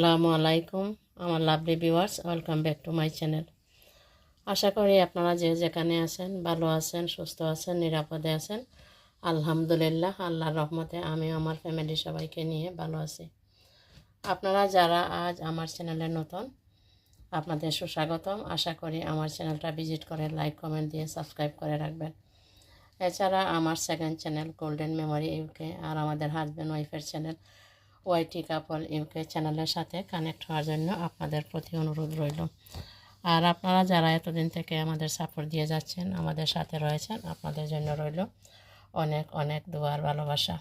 আসসালামু আলাইকুম, আমার lovely viewers welcome back to my channel আশা করি আপনারা যে যেখানে আছেন, ভালো আছেন, সুস্থ আছেন, নিরাপদে আছেন। আলহামদুলিল্লাহ, আল্লাহর রহমতে আমি, আমার ফ্যামিলি সবাইকে নিয়ে ভালো আছি। আপনারা যারা আজ আমার চ্যানেলে নতুন, আপনাদের সুস্বাগতম। আশা করি আমার চ্যানেলটা ভিজিট করে লাইক কমেন্ট দিয়ে সাবস্ক্রাইব করে রাখবেন। এছাড়া আমার second channel golden memory UK আর আমাদের হাজব্যান্ড ওয়াইফের চ্যানেল ওয়াইটি কাপল ইউকে চ্যানেলের সাথে কানেক্ট হওয়ার জন্য আপনাদের প্রতি অনুরোধ রইল। আর আপনারা যারা এতদিন থেকে আমাদের সাপোর্ট দিয়ে যাচ্ছেন, আমাদের সাথে রয়েছেন, আপনাদের জন্য রইল অনেক অনেক দুয়ার ভালোবাসা।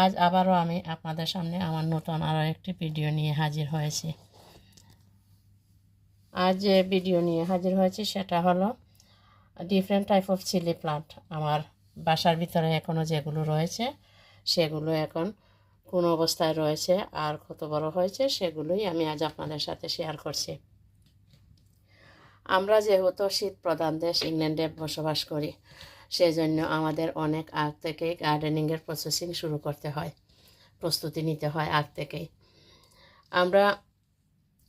আজ আবারও আমি আপনাদের সামনে আমার নতুন আরও একটি ভিডিও নিয়ে হাজির হয়েছি। আজ যে ভিডিও নিয়ে হাজির হয়েছি সেটা হলো different type of chilli plant আমার বাসার ভিতরে এখনও যেগুলো রয়েছে, সেগুলো এখন কোন অবস্থায় রয়েছে আর কত বড় হয়েছে সেগুলোই আমি আজ আপনাদের সাথে শেয়ার করছি। আমরা যেহেতু শীত প্রধান দেশ, ইংল্যান্ডে বসবাস করি, সেজন্য আমাদের অনেক আগ থেকেই গার্ডেনিংয়ের প্রসেসিং শুরু করতে হয়, প্রস্তুতি নিতে হয় আগ থেকেই। আমরা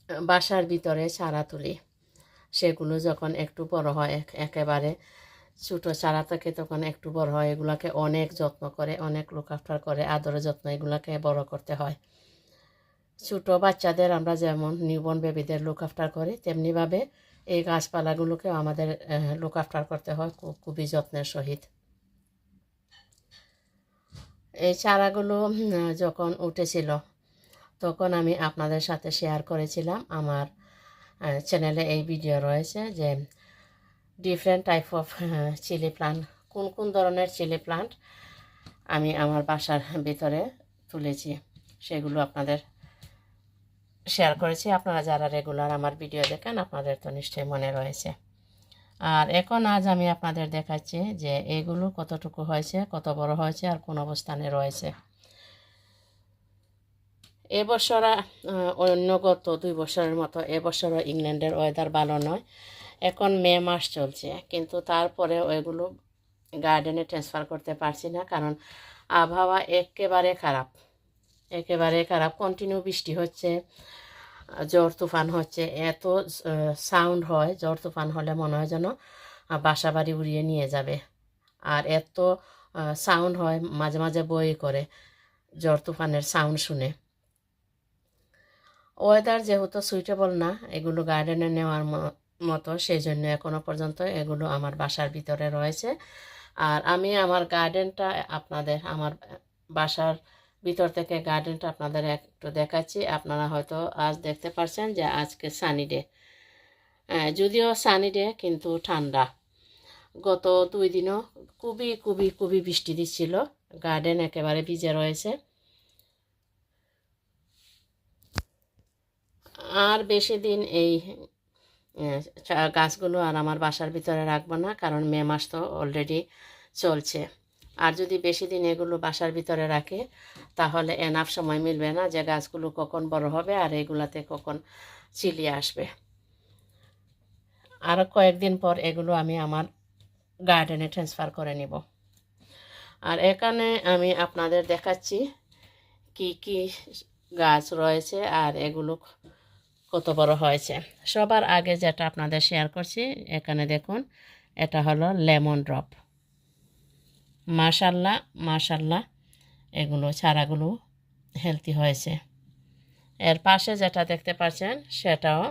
বাসার ভিতরে চারা তুলি, সেগুলো যখন একটু বড় হয়, একেবারে ছোটো চারা থেকে তখন একটু বড় হয়, এগুলাকে অনেক যত্ন করে, অনেক লুক আফটার করে আদরে যত্ন এগুলাকে বড় করতে হয়। ছোটো বাচ্চাদের আমরা যেমন নিউবর্ন বেবিদের লুক আফটার করি, তেমনিভাবে এই গাছপালাগুলোকেও আমাদের লুক আফটার করতে হয়, খুব, খুবই যত্নের সহিত। এই চারাগুলো যখন উঠেছিল, তখন আমি আপনাদের সাথে শেয়ার করেছিলাম, আমার চ্যানেলে এই ভিডিও রয়েছে যে different type of chilli plant কোন কোন ধরনের চিলি প্লান্ট আমি আমার বাসার ভিতরে তুলেছি, সেগুলো আপনাদের শেয়ার করেছি। আপনারা যারা রেগুলার আমার ভিডিও দেখেন, আপনাদের তো নিশ্চয়ই মনে রয়েছে। আর এখন আজ আমি আপনাদের দেখাচ্ছি যে এগুলো কতটুকু হয়েছে, কত বড় হয়েছে আর কোন অবস্থানে রয়েছে। এবছর অন্য গত দুই বছরের মতো, এবছরও ইংল্যান্ডের ওয়েদার ভালো নয়। এখন মে মাস চলছে, কিন্তু তারপরে ওইগুলো গার্ডেনে ট্রান্সফার করতে পারছি না, কারণ আবহাওয়া একেবারে খারাপ একেবারে খারাপ। কন্টিনিউ বৃষ্টি হচ্ছে জ্বর তুফান হচ্ছে, এত সাউন্ড হয় জ্বর তুফান হলে মনে হয় যেন বাসা বাড়ি উড়িয়ে নিয়ে যাবে। আর এত সাউন্ড হয়, মাঝে মাঝে বই করে জ্বর তুফানের সাউন্ড শুনে। ওয়েদার যেহেতু সুইটেবল না, এগুলো গার্ডেনে নেওয়ার মতো সেই জন্য এখনও পর্যন্ত এগুলো আমার বাসার ভিতরে রয়েছে। আর আমি আমার গার্ডেনটা আপনাদের আমার বাসার ভিতর থেকে গার্ডেনটা আপনাদের একটু দেখাচ্ছি। আপনারা হয়তো আজ দেখতে পারছেন যে আজকে সানি ডে যদিও সানি ডে কিন্তু ঠান্ডা। গত দুই দিনও খুবই খুবই খুবই বৃষ্টি দিচ্ছিল। গার্ডেন একেবারে ভিজে রয়েছে। আর বেশি দিন এই গাছগুলো আর আমার বাসার ভিতরে রাখব না, কারণ মে মাস তো অলরেডি চলছে। আর যদি বেশি দিন এগুলো বাসার ভিতরে রাখে, তাহলে এনাফ সময় মিলবে না যে গাছগুলো কখন বড় হবে আর এগুলাতে কখন চিলিয়ে আসবে। আরও কয়েকদিন পর এগুলো আমি আমার গার্ডেনে ট্রান্সফার করে নিব। আর এখানে আমি আপনাদের দেখাচ্ছি কি কি গাছ রয়েছে আর এগুলো কত বড় হয়েছে। সবার আগে যেটা আপনাদের শেয়ার করছি, এখানে দেখুন, এটা হলো লেমন ড্রপ। মাশাল্লাহ মাশাল্লাহ, এগুলো, চারাগুলো হেলদি হয়েছে। এর পাশে যেটা দেখতে পাচ্ছেন, সেটাও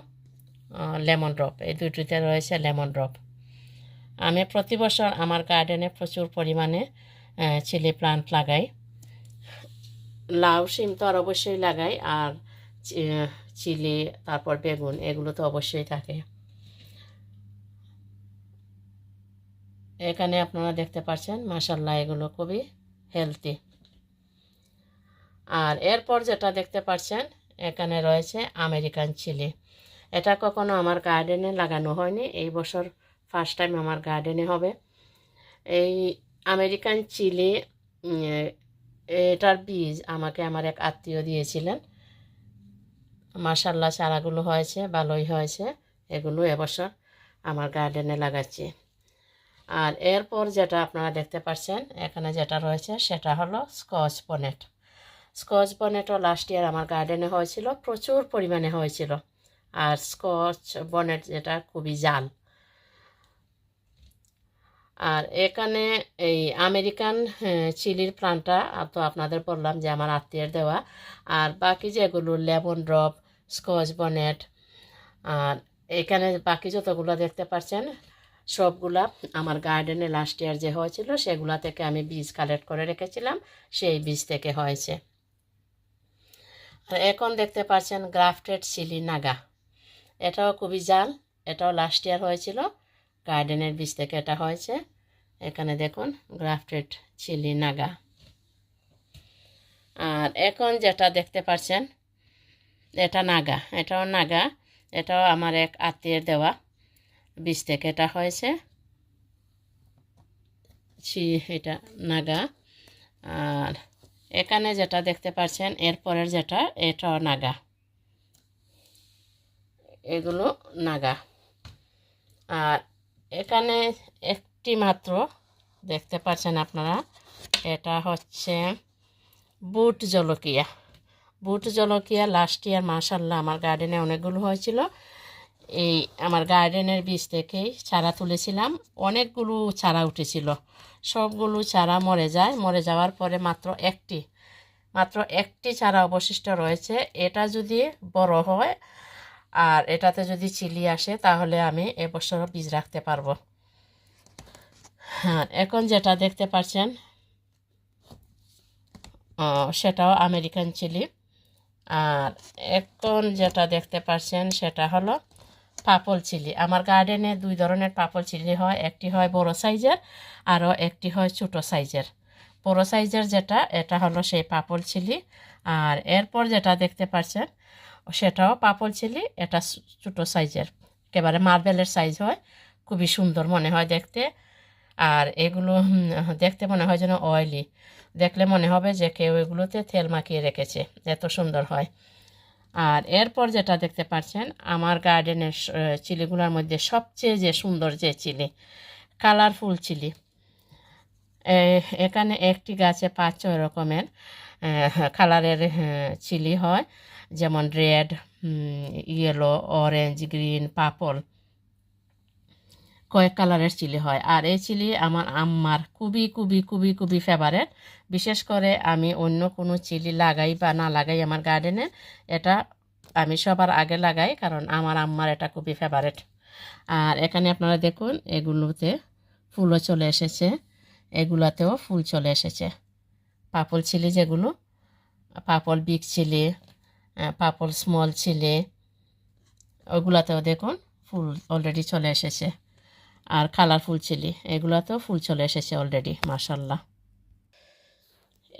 লেমন ড্রপ। এই দুটিতে রয়েছে লেমন ড্রপ। আমি প্রতি বছর আমার গার্ডেনে প্রচুর পরিমাণে চিলি প্লান্ট লাগাই। লাউ সিম তো আর অবশ্যই লাগাই, আর চিলি, তারপর বেগুন এগুলো তো অবশ্যই থাকে। এখানে আপনারা দেখতে পাচ্ছেন মাসাল্লাহ এগুলো খুবই হেলদি আর এরপর যেটা দেখতে পাচ্ছেন এখানে রয়েছে আমেরিকান চিলি। এটা কখনো আমার গার্ডেনে লাগানো হয়নি, এই বছর ফার্স্ট টাইম আমার গার্ডেনে হবে। এই আমেরিকান চিলি এটার বীজ আমাকে আমার এক আত্মীয় দিয়েছিলেন। মাসাল্লাহ চারাগুলো হয়েছে, ভালোই হয়েছে। এগুলো এবছর আমার গার্ডেনে লাগাচ্ছি। আর এরপর যেটা আপনারা দেখতে পাচ্ছেন, এখানে যেটা রয়েছে, সেটা হলো স্কচ বনেট স্কচ বনেটও লাস্ট ইয়ার আমার গার্ডেনে হয়েছিল, প্রচুর পরিমাণে হয়েছিল। আর স্কচ বনেট যেটা খুবই জাল। আর এখানে এই আমেরিকান হ্যাঁ, চিলির প্লান্টটা তো আপনাদের বললাম যে আমার আত্মীয়ের দেওয়া। আর বাকি যেগুলো লেমন ড্রপ স্কচ বনেট আর এখানে বাকি যতগুলো দেখতে পাচ্ছেন সবগুলা আমার গার্ডেনে লাস্ট ইয়ার যে হয়েছিল সেগুলা থেকে আমি বীজ কালেক্ট করে রেখেছিলাম সেই বীজ থেকে হয়েছে। আর এখন দেখতে পাচ্ছেন গ্রাফটেড চিলি নাগা। এটাও খুবই জাল এটাও লাস্ট ইয়ার হয়েছিল। গার্ডেনের বীজ থেকে এটা হয়েছে। এখানে দেখুন গ্রাফটেড চিলি নাগা আর এখন যেটা দেখতে পাচ্ছেন, এটা নাগা এটাও নাগা এটাও আমার এক আত্মীয়ের দেওয়া বীজ থেকে এটা হয়েছে। ছি এটা নাগা আর এখানে যেটা দেখতে পাচ্ছেন, এরপরের যেটা, এটাও নাগা এগুলো নাগা আর এখানে একটি মাত্র দেখতে পাচ্ছেন আপনারা। এটা হচ্ছে বুট জলকিয়া। বুট জলকিয়া লাস্ট ইয়ার মাসাল্লাহ আমার গার্ডেনে অনেকগুলো হয়েছিল। এই আমার গার্ডেনের বীজ থেকেই চারা তুলেছিলাম। অনেকগুলো চারা উঠেছিল। সবগুলো চারা মরে যায়। মরে যাওয়ার পরে মাত্র একটি মাত্র একটি চারা অবশিষ্ট রয়েছে। এটা যদি বড় হয় আর এটাতে যদি চিলি আসে, তাহলে আমি এবছর বীজ রাখতে পারব। হ্যাঁ এখন যেটা দেখতে পাচ্ছেন সেটাও আমেরিকান চিলি। আর এখন যেটা দেখতে পাচ্ছেন, সেটা হলো পাপল চিলি। আমার গার্ডেনে দুই ধরনের পাপল চিলি হয়, একটি হয় বড় সাইজের, আরও একটি হয় ছোটো সাইজের। বড় সাইজের যেটা, এটা হলো সেই পাপল চিলি। আর এরপর যেটা দেখতে পাচ্ছেন সেটাও পাপল চিলি, এটা ছোটো সাইজের। একেবারে মার্বেলের সাইজ হয়, খুবই সুন্দর মনে হয় দেখতে। আর এগুলো দেখতে মনে হয় যেন অয়েলি দেখলে মনে হবে যে কেউ এগুলোতে তেল মাখিয়ে রেখেছে, এত সুন্দর হয়। আর এরপর যেটা দেখতে পাচ্ছেন, আমার গার্ডেনের চিলিগুলোর মধ্যে সবচেয়ে যে সুন্দর যে চিলি, কালারফুল চিলি। এখানে একটি গাছে পাঁচ ছয় রকমের কালারের চিলি হয়। যেমন red yellow orange green purple কয়েক কালারের চিলি হয়। আর এই চিলি আমার আম্মার খুবই খুবই খুবই খুবই ফেভারেট বিশেষ করে আমি অন্য কোনো চিলি লাগাই বা না লাগাই আমার গার্ডেনে এটা আমি সবার আগে লাগাই কারণ আমার আম্মার এটা খুবই ফেভারেট আর এখানে আপনারা দেখুন, এগুলোতে ফুলও চলে এসেছে। এগুলাতেও ফুল চলে এসেছে। পাপল চিলি যেগুলো purple big chilli purple small chilli ওগুলাতেও দেখুন ফুল অলরেডি চলে এসেছে। আর কালারফুল চিলি এগুলাতেও ফুল চলে এসেছে অলরেডি মাসাল্লাহ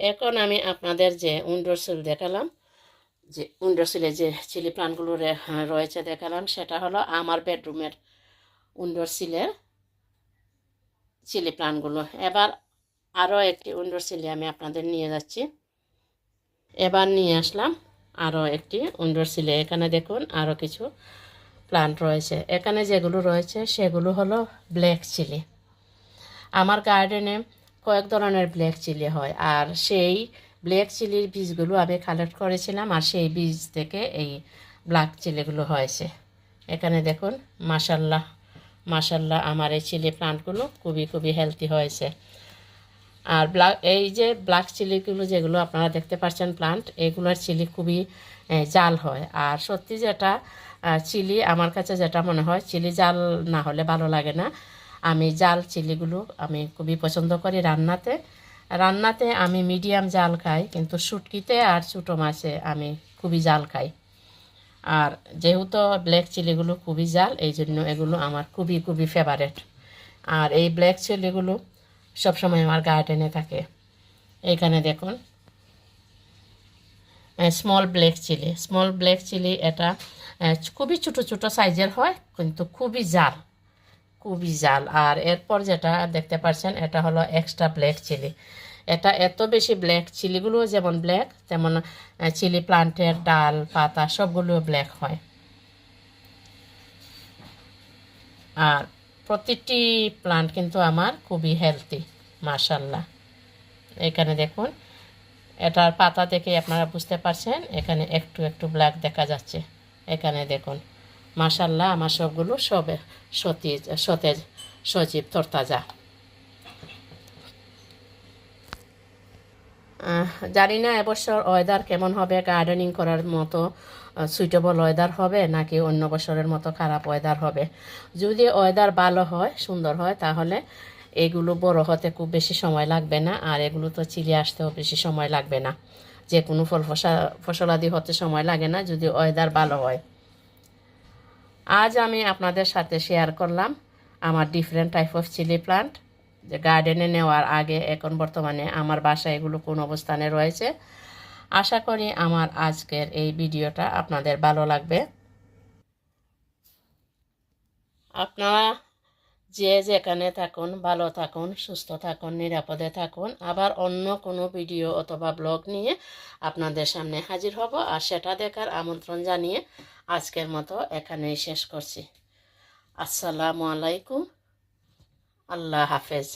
এখন আমি আপনাদের যে উইন্ডোর সিল দেখালাম, যে উইন্ডোর সিলে যে চিলি প্লান্টগুলো রে- রয়েছে দেখালাম, সেটা হলো আমার বেডরুমের উইন্ডোর সিলের চিলি প্লান্টগুলো এবার আরও একটি উইন্ডোর সিলে আমি আপনাদের নিয়ে যাচ্ছি। এবার নিয়ে আসলাম আরও একটি উইন্ডোর সিলে। এখানে দেখুন আরও কিছু প্লান্ট রয়েছে। এখানে যেগুলো রয়েছে, সেগুলো হলো ব্ল্যাক চিলি আমার গার্ডেনে কয়েক ধরনের ব্ল্যাক চিলি হয়, আর সেই ব্ল্যাক চিলির বীজগুলো আমি কালেক্ট করেছিলাম, আর সেই বীজ থেকে এই ব্ল্যাক চিলিগুলো হয়েছে। এখানে দেখুন মাসাল্লাহ মাসাল্লাহ আমার এই চিলি প্লান্টগুলো খুবই খুবই হেলদি হয়েছে। আর ব্ল্যাক এই যে ব্ল্যাক চিলিগুলো যেগুলো আপনারা দেখতে পাচ্ছেন প্লান্ট এগুলোর চিলি খুবই জাল হয়। আর সত্যি যেটা চিলি আমার কাছে যেটা মনে হয় চিলি জাল না হলে ভালো লাগে না। আমি জাল চিলিগুলো আমি খুবই পছন্দ করি রান্নাতে। রান্নাতে আমি মিডিয়াম জাল খাই, কিন্তু শুটকিতে আর ছোটো মাছে আমি খুবই জাল খাই। আর যেহেতু ব্ল্যাক চিলিগুলো খুবই জাল এই জন্য এগুলো আমার খুবই খুবই ফেভারেট আর এই ব্ল্যাক চিলিগুলো সবসময় আমার গার্ডেনে থাকে। এইখানে দেখুন। Small black chilli small black chilli এটা খুবই ছোটো ছোটো সাইজের হয়, কিন্তু খুবই জাল। খুবই জাল। আর এরপর যেটা দেখতে পাচ্ছেন, এটা হলো এক্সট্রা ব্ল্যাক চিলি এটা এত বেশি ব্ল্যাক চিলিগুলো যেমন ব্ল্যাক তেমন চিলি প্লান্টের ডাল, পাতা, সবগুলো ব্ল্যাক হয়। আর প্রতিটি প্লান্ট কিন্তু আমার খুবই হেলদি মার্শাল্লাহ এখানে দেখুন, এটার পাতা থেকে আপনারা বুঝতে পারছেন, এখানে একটু একটু ব্ল্যাক দেখা যাচ্ছে। এখানে দেখুন মার্শাল্লাহ আমার সবগুলো সবে সতীজ, সতেজ, সজীব, তরতাজা। জানি না, এবছর ওয়েদার কেমন হবে গার্ডেনিং করার মতো সুইটেবল ওয়েদার হবে, নাকি অন্য বছরের মতো খারাপ ওয়েদার হবে? যদি ওয়েদার ভালো হয়, সুন্দর হয়, তাহলে এগুলো বড় হতে খুব বেশি সময় লাগবে না, আর এগুলো তো চিলে আসতেও বেশি সময় লাগবে না। যে কোনো ফল ফসা, ফসলাদি হতে সময় লাগে না, যদি ওয়েদার ভালো হয়। আজ আমি আপনাদের সাথে শেয়ার করলাম আমার different type of chilli plant যে গার্ডেনে নেওয়ার আগে এখন বর্তমানে আমার বাসায় এগুলো কোন অবস্থানে রয়েছে। আশা করি আমার আজকের এই ভিডিওটা আপনাদের ভালো লাগবে। আপনারা যে যেখানে থাকুন, ভালো থাকুন, সুস্থ থাকুন, নিরাপদে থাকুন, আবার অন্য কোনো ভিডিও অথবা ব্লগ নিয়ে আপনাদের সামনে হাজির হব আর সেটা দেখার আমন্ত্রণ জানিয়ে আজকের মতো এখানেই শেষ করছি। আসসালামু আলাইকুম। আল্লাহ হাফেজ।